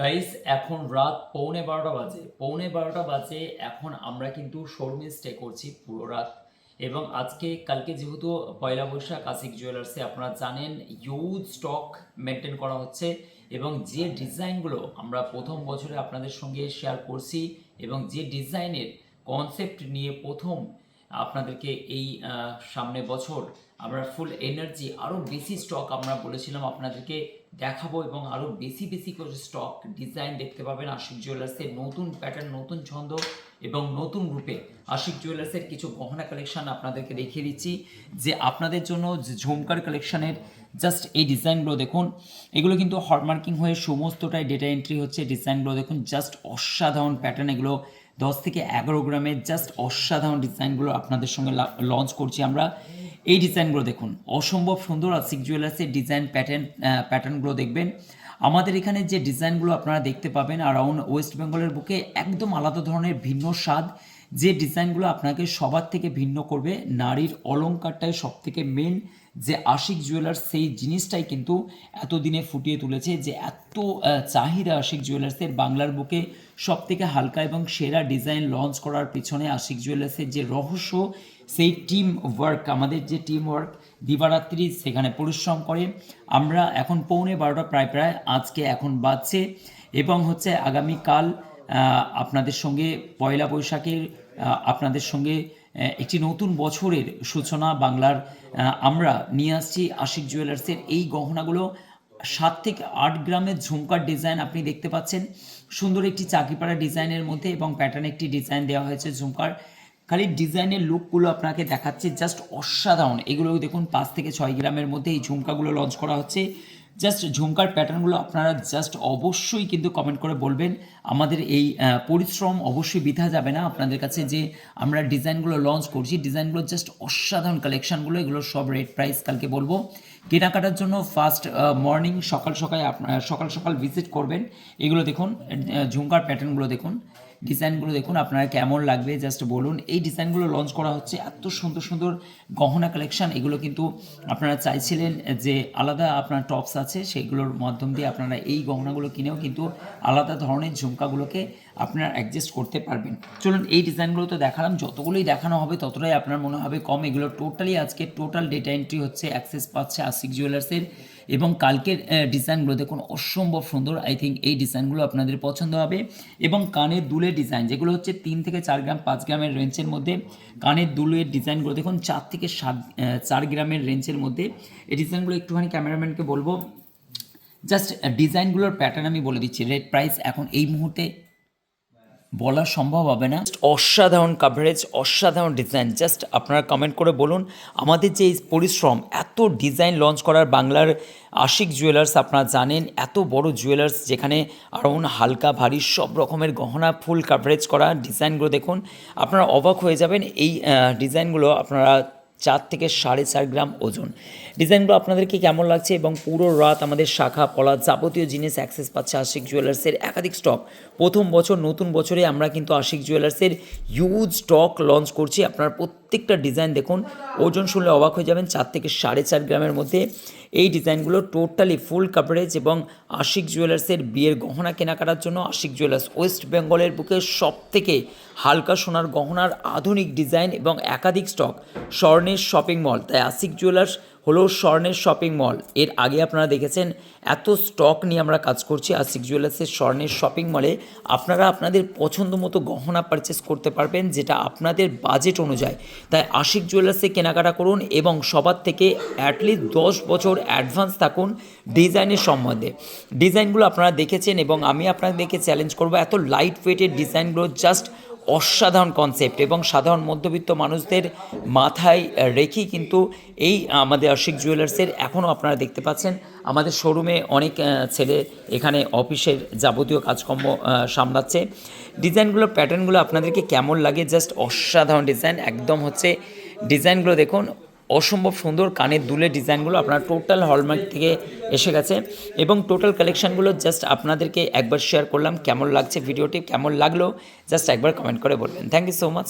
Guys এখন রাত পৌনে বারোটা বাজে। পৌনে বারোটা বাজে, এখন আমরা কিন্তু শোরুমে স্টে করছি পুরো রাত। এবং আজকে, কালকে যেহেতু পয়লা বৈশাখ আশিক জুয়েলার্সে আপনারা জানেন ইউজ স্টক মেনটেন করা হচ্ছে। এবং যে ডিজাইনগুলো আমরা প্রথম বছরে আপনাদের সঙ্গে শেয়ার করছি, এবং যে ডিজাইনের কনসেপ্ট নিয়ে প্রথম আপনাদেরকে এই সামনে বছর আমরা ফুল এনার্জি আরও বেশি স্টক আমরা বলেছিলাম আপনাদেরকে দেখাবো এবং আরও বেশি বেশি করে স্টক ডিজাইন দেখতে পাবেন আশিক জুয়েলার্সের নতুন প্যাটার্ন নতুন ছন্দ এবং নতুন রূপে। আশিক জুয়েলার্সের কিছু গহনা কালেকশন আপনাদেরকে দেখিয়ে দিচ্ছি যে আপনাদের জন্য যে ঝুমকার কালেকশানের জাস্ট এই ডিজাইনগুলো দেখুন, এগুলো কিন্তু হলমার্কিং হয়ে সমস্তটাই ডেটা এন্ট্রি হচ্ছে। ডিজাইনগুলো দেখুন জাস্ট অসাধারণ প্যাটার্ন এগুলো দশ থেকে এগারো গ্রামের জাস্ট অসাধারণ ডিজাইনগুলো আপনাদের সঙ্গে লঞ্চ করছি আমরা। এই ডিজাইনগুলো দেখুন, অসম্ভব সুন্দর আর সিক জুয়েলার্সের ডিজাইন প্যাটার্ন প্যাটার্নগুলো দেখবেন। আমাদের এখানে যে ডিজাইনগুলো আপনারা দেখতে পাবেন অ্যারাউন্ড ওয়েস্ট বেঙ্গলের বুকে একদম আলাদা ধরনের ভিন্ন স্বাদ। যে ডিজাইনগুলো আপনাকে সবার থেকে ভিন্ন করবে, নারীর অলঙ্কারটাই সব থেকে মেন যে আশিক জুয়েলার্স সেই জিনিসটাই কিন্তু এতদিনে ফুটিয়ে তুলেছে যে এত চাহিদা আশিক জুয়েলার্সের বাংলার বুকে সব থেকে হালকা এবং সেরা ডিজাইন লঞ্চ করার পিছনে আশিক জুয়েলার্সের যে রহস্য, সেই টিম ওয়ার্ক আমাদের যে টিম ওয়ার্ক দিবারাত্রি সেখানে পরিশ্রম করে। আমরা এখন পৌনে বারোটা, প্রায় প্রায় আজকে এখন বাজছে এবং হচ্ছে আগামীকাল আপনাদের সঙ্গে পয়লা বৈশাখের আপনাদের সঙ্গে একটি নতুন বছরের সূচনা বাংলার আমরা নিয়ে আসছি আশিক জুয়েলার্সের। এই গহনাগুলো সাত থেকে আট গ্রামের ঝুমকার ডিজাইন আপনি দেখতে পাচ্ছেন। সুন্দর একটি চাকিপাড়া ডিজাইনের মধ্যে এবং প্যাটার্ন একটি ডিজাইন দেওয়া হয়েছে ঝুমকার। খালি ডিজাইনের লুকগুলো আপনাকে দেখাচ্ছে জাস্ট অসাধারণ। এগুলো দেখুন, পাঁচ থেকে ছয় গ্রামের মধ্যে এই ঝুমকাগুলো লঞ্চ করা হচ্ছে। জাস্ট ঝুমকার প্যাটার্নগুলো আপনারা জাস্ট অবশ্যই কিন্তু কমেন্ট করে বলবেন। আমাদের এই পরিশ্রম অবশ্যই বিধা যাবে না। আপনাদের কাছে যে আমরা ডিজাইনগুলো লঞ্চ করছি ডিজাইনগুলো জাস্ট অসাধারণ কালেকশানগুলো এগুলো সব রেট প্রাইস কালকে বলব। কেনাকাটার জন্য ফার্স্ট মর্নিং সকাল সকাল আপনার সকাল সকাল ভিজিট করবেন। এগুলো দেখুন ঝুমকার প্যাটার্নগুলো দেখুন। ডিজাইনগুলো দেখুন, আপনারা কেমন লাগবে জাস্ট বলুন। এই ডিজাইনগুলো লঞ্চ করা হচ্ছে, এত সুন্দর সুন্দর গহনা কালেকশান এগুলো কিন্তু আপনারা চাইছিলেন যে আলাদা আপনার টপস আছে, সেগুলোর মাধ্যম দিয়ে আপনারা এই গহনাগুলো কিনেও কিন্তু আলাদা ধরনের ঝুমকাগুলোকে আপনারা অ্যাডজাস্ট করতে পারবেন। চলুন, এই ডিজাইনগুলো তো দেখালাম, যতগুলোই দেখানো হবে ততটাই আপনার মনে হবে কম। এগুলো টোটালি আজকে টোটাল ডেটা এন্ট্রি হচ্ছে অ্যাক্সেস পাচ্ছে আশিক জুয়েলার্সের এবং কালকের ডিজাইনগুলো দেখুন, অসম্ভব সুন্দর। আই থিঙ্ক এই ডিজাইনগুলো আপনাদের পছন্দ হবে। এবং কানের দুলের ডিজাইন, যেগুলো হচ্ছে তিন থেকে চার গ্রাম, পাঁচ গ্রামের রেঞ্জের মধ্যে। কানের দুলের ডিজাইনগুলো দেখুন, চার থেকে সাত চার গ্রামের রেঞ্জের মধ্যে। এই ডিজাইনগুলো একটুখানি ক্যামেরাম্যানকে বলব। জাস্ট ডিজাইনগুলোর প্যাটার্ন আমি বলে দিচ্ছি। রেট প্রাইস এখন এই মুহূর্তে বলা সম্ভব হবে না। অসাধারণ কাভারেজ অসাধারণ ডিজাইন জাস্ট আপনারা কমেন্ট করে বলুন, আমাদের যে পরিশ্রম, এত ডিজাইন লঞ্চ করার বাংলার আশিক জুয়েলার্স আপনারা জানেন, এত বড় জুয়েলার্স যেখানে আরউন হালকা, ভারী, সব রকমের গহনা ফুল কাভারেজ করা ডিজাইনগুলো দেখুন, আপনারা অবাক হয়ে যাবেন। এই ডিজাইনগুলো আপনারা চার থেকে সাড়ে চার গ্রাম ওজন। ডিজাইনগুলো আপনাদেরকে কেমন লাগছে এবং পুরো রাত আমাদের শাখা, পলা যাবতীয় জিনিস অ্যাক্সেস পাচ্ছে আশিক জুয়েলার্সের একাধিক স্টক প্রথম বছর, নতুন বছরে আমরা কিন্তু আশিক জুয়েলার্সের হিউজ স্টক লঞ্চ করছি। আপনার প্রত্যেকটা ডিজাইন দেখুন, ওজন শুনলে অবাক হয়ে যাবেন, চার থেকে সাড়ে চার গ্রামের মধ্যে। এই ডিজাইনগুলো টোটালি ফুল কাভারেজ এবং আশিক জুয়েলার্সের বিয়ের গহনা কেনাকাটার জন্য আশিক জুয়েলার্স ওয়েস্ট বেঙ্গলের বুকে সব থেকে হালকা সোনার গহনার আধুনিক ডিজাইন এবং একাধিক স্টক স্বর্ণের শপিং মল তাই আশিক জুয়েলার্স হলো স্বর্ণের শপিং মল এর আগে আপনারা দেখেছেন, এত স্টক নিয়ে আমরা কাজ করছি আশিক জুয়েলার্সের স্বর্ণের শপিং মলে আপনারা আপনাদের পছন্দ মতো গহনা পারচেস করতে পারবেন, যেটা আপনাদের বাজেট অনুযায়ী। তাই আশিক জুয়েলার্সে কেনাকাটা করুন এবং সবার থেকে অ্যাটলিস্ট দশ বছর অ্যাডভান্স থাকুন ডিজাইনের সম্বন্ধে। ডিজাইনগুলো আপনারা দেখেছেন এবং আমি আপনাদেরকে চ্যালেঞ্জ করব, এত লাইট ওয়েটের ডিজাইনগুলো জাস্ট অসাধারণ কনসেপ্ট এবং সাধারণ মধ্যবিত্ত মানুষদের মাথায় রেখেই কিন্তু এই আমাদের আশিক জুয়েলার্সের এখনও আপনারা দেখতে পাচ্ছেন। আমাদের শোরুমে অনেক ছেলে এখানে অফিসের যাবতীয় কাজকর্ম সামলাচ্ছে। ডিজাইনগুলো প্যাটার্নগুলো আপনাদেরকে কেমন লাগে? জাস্ট অসাধারণ ডিজাইন একদম হচ্ছে ডিজাইনগুলো দেখুন অসম্ভব সুন্দর কানের দুলের ডিজাইনগুলো আপনার টোটাল হলমার্ক থেকে এসে গেছে। এবং টোটাল কালেকশানগুলো জাস্ট আপনাদেরকে একবার শেয়ার করলাম, কেমন লাগছে ভিডিওটি কেমন লাগল জাস্ট একবার কমেন্ট করে বলবেন। Thank you so much